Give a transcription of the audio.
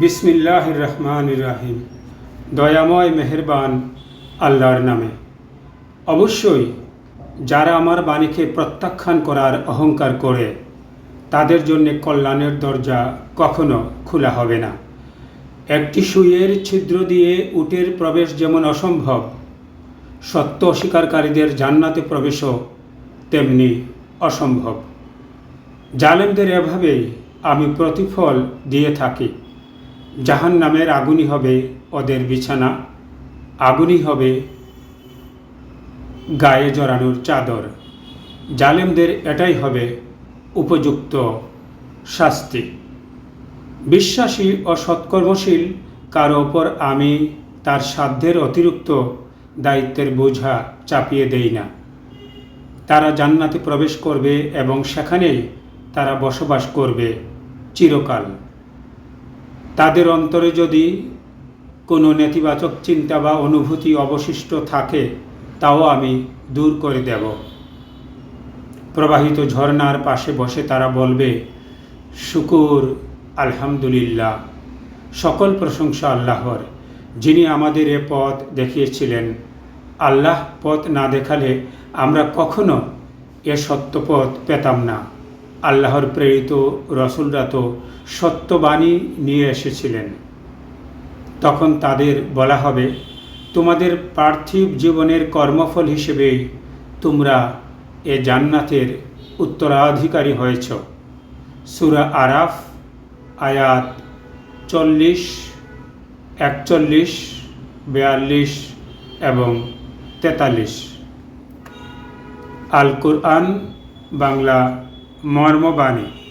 বিসমিল্লাহ রহমান রাহিম দয়াময় মেহেরবান আল্লাহর নামে। অবশ্যই যারা আমার বাণীকে প্রত্যাখ্যান করার অহংকার করে, তাদের জন্য কল্যাণের দরজা কখনো খোলা হবে না। একটি সুইয়ের ছিদ্র দিয়ে উটের প্রবেশ যেমন অসম্ভব, সত্য অস্বীকারীদের জান্নাতে প্রবেশও তেমনি অসম্ভব। জালেমদের এভাবেই আমি প্রতিফল দিয়ে থাকি। জাহান নামের আগুনই হবে ওদের বিছানা, আগুনই হবে গায়ে জড়ানোর চাদর। জালেমদের এটাই হবে উপযুক্ত শাস্তি। বিশ্বাসী ও সৎকর্মশীল, কারও ওপর আমি তার সাধ্যের অতিরিক্ত দায়িত্বের বোঝা চাপিয়ে দেই না। তারা জান্নাতে প্রবেশ করবে এবং সেখানেই তারা বসবাস করবে চিরকাল। তাদের অন্তরে যদি কোনো নেতিবাচক চিন্তা বা অনুভূতি অবশিষ্ট থাকে, তাও আমি দূর করে দেব। প্রবাহিত ঝর্নার পাশে বসে তারা বলবে, শুকুর, আলহামদুলিল্লাহ। সকল প্রশংসা আল্লাহর, যিনি আমাদের এ পথ দেখিয়েছিলেন। আল্লাহ পথ না দেখালে আমরা কখনো এ সত্য পথ পেতাম না। আল্লাহর প্রেরিত রসুলরা তো সত্যবাণী নিয়ে এসেছিলেন। তখন তাদের বলা হবে, তোমাদের পার্থিব জীবনের কর্মফল হিসেবেই তোমরা এ জান্নাতের উত্তরাধিকারী হয়েছ। সুরা আরাফ, আয়াত চল্লিশ, একচল্লিশ, বেয়াল্লিশ এবং তেতাল্লিশ। আল কুরআন বাংলা মর্মবাণী।